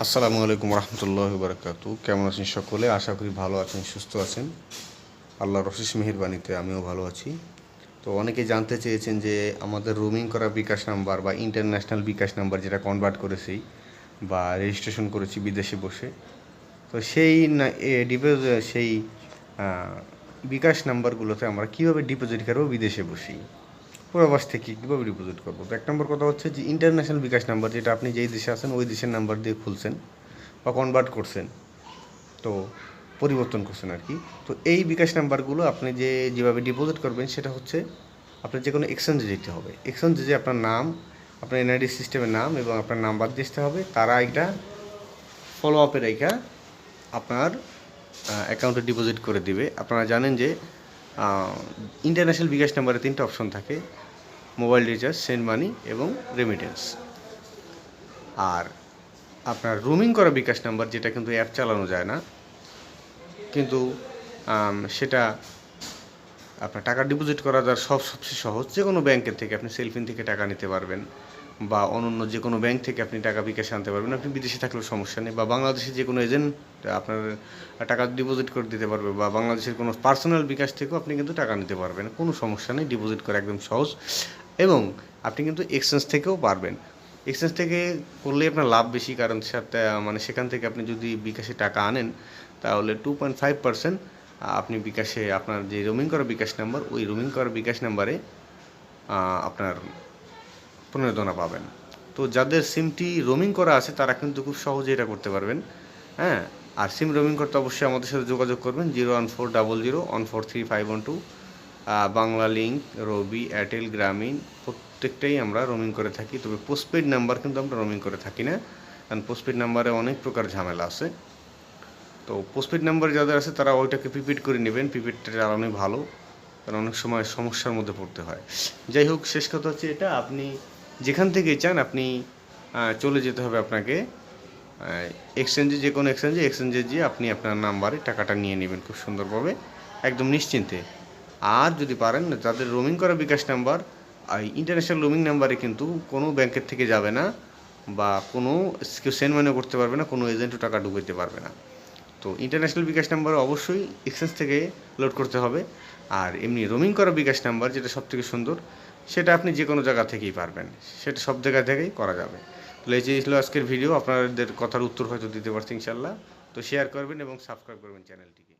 আসসালামু আলাইকুম রহমতুল্লাহ বারকাতু কেমন আছেন সকলে? আশা করি ভালো আছেন, সুস্থ আছেন। আল্লাহর অশেষ মেহেরবানিতে আমিও ভালো আছি। তো অনেকে জানতে চেয়েছেন যে আমাদের রোমিং করা বিকাশ নাম্বার বা ইন্টারন্যাশনাল বিকাশ নাম্বার যেটা কনভার্ট করেছি বা রেজিস্ট্রেশন করেছি বিদেশে বসে, তো সেই সেই বিকাশ নাম্বারগুলোতে আমরা কীভাবে ডিপোজিট করব বিদেশে বসেই পূর্বাভাস থেকে কীভাবে ডিপোজিট করব। তো এক নম্বর কথা হচ্ছে যে ইন্টারন্যাশনাল বিকাশ নাম্বার যেটা আপনি যেই দেশে আছেন, ওই দেশের নাম্বার দিয়ে খুলছেন বা কনভার্ট করছেন, তো পরিবর্তন করছেন আর কি। তো এই বিকাশ নাম্বারগুলো আপনি যে যেভাবে ডিপোজিট করবেন, সেটা হচ্ছে আপনার যে কোনো এক্সচেঞ্জে যেতে হবে। এক্সচেঞ্জে যে আপনার নাম, আপনার এনআইডি সিস্টেমের নাম এবং আপনার নাম্বার দিতে হবে, তারা এটা ফলো আপের এইটা আপনার অ্যাকাউন্টে ডিপোজিট করে দিবে। আপনারা জানেন যে ইন্টারন্যাশনাল বিকাশ নাম্বারে তিনটা অপশন থাকে মোবাইল রিচার্জ সেন্ড মানি এবং রেমিটেন্স আর আপনার রুমিং করা বিকাশ নাম্বার, যেটা কিন্তু অ্যাপ চালানো যায় না, কিন্তু সেটা আপনার টাকা ডিপোজিট করা যার সব সবচেয়ে সহজ যে কোনো ব্যাংকের থেকে আপনি সেলফিন থেকে টাকা নিতে পারবেন। বা অনন্য যে কোনো ব্যাংক থেকে আপনি টাকা বিকাশে আনতে পারবেন। আপনি বিদেশে থাকলেও সমস্যা নেই বা বাংলাদেশে যে কোনো এজেন্ট আপনার টাকা ডিপোজিট করে দিতে পারবে বা বাংলাদেশের কোনো পার্সোনাল বিকাশ থেকেও আপনি কিন্তু টাকা নিতে পারবেন। কোনো সমস্যা নেই ডিপোজিট করা একদম সহজ। এবং আপনি কিন্তু এক্সচেঞ্জ থেকেও পারবেন। এক্সচেঞ্জ থেকে করলে আপনার লাভ বেশি কারণ সাথে মানে সেখান থেকে আপনি যদি বিকাশে টাকা আনেন, তাহলে টু পয়েন্ট ফাইভ পার্সেন্ট আপনি বিকাশে আপনার যে রোমিং করা বিকাশ নাম্বার ওই রোমিং করা বিকাশ নাম্বারে আপনার প্রণোদনা পাবেন। তো যাদের সিমটি রোমিং করা আছে, তারা কিন্তু খুব সহজে এটা করতে পারবেন। হ্যাঁ? আর সিম রোমিং করতে অবশ্যই আমাদের সাথে যোগাযোগ করবেন zero one four double zero one four three five one two Banglalink Robi Airtel Grameen, প্রত্যেকটাই আমরা রোমিং করে থাকি। তবে পোস্টপেড নাম্বার কিন্তু আমরা রোমিং করে থাকি না, কারণ পোস্টপেড নাম্বারে অনেক প্রকার ঝামেলা আছে। তো পোস্টপেড নাম্বার যাদের আছে, তারা ওইটাকে প্রিপেড করে নেবেন। প্রিপেডটা চালানোই ভালো, কারণ অনেক সময় সমস্যার মধ্যে পড়তে হয়। যাই হোক, শেষ কথা হচ্ছে এটা, আপনি যেখান থেকে চান আপনি চলে যেতে হবে আপনাকে। এক্সচেঞ্জে যে কোনো এক্সচেঞ্জে এক্সচেঞ্জে গিয়ে আপনি আপনার নাম্বারে টাকাটা নিয়ে নেবেন খুব সুন্দরভাবে, একদম নিশ্চিন্তে। আর যদি পারেন যাদের রোমিং করা বিকাশ নাম্বার ইন্টারন্যাশনাল রোমিং নাম্বারে কিন্তু কোনো ব্যাংকের থেকে যাবে না বা কোনো কেউ সেন্ড মানিও করতে পারবে না, কোনো এজেন্টও টাকা ঢুকাইতে পারবে না। তো ইন্টারন্যাশনাল বিকাশ নাম্বার অবশ্যই এক্সচেঞ্জ থেকে লোড করতে হবে। আর এমনি রোমিং করা বিকাশ নাম্বার যেটা সব থেকে সুন্দর, সেটা আপনি যে কোনো জায়গা থেকেই পারবেন। সেটা সব জায়গা থেকেই করা যাবে। তাহলে এই যে ছিল আজকের ভিডিও আপনাদের কথার উত্তর হয়তো দিতে পারছি ইনশাল্লাহ তো শেয়ার করবেন এবং সাবস্ক্রাইব করবেন চ্যানেলটিকে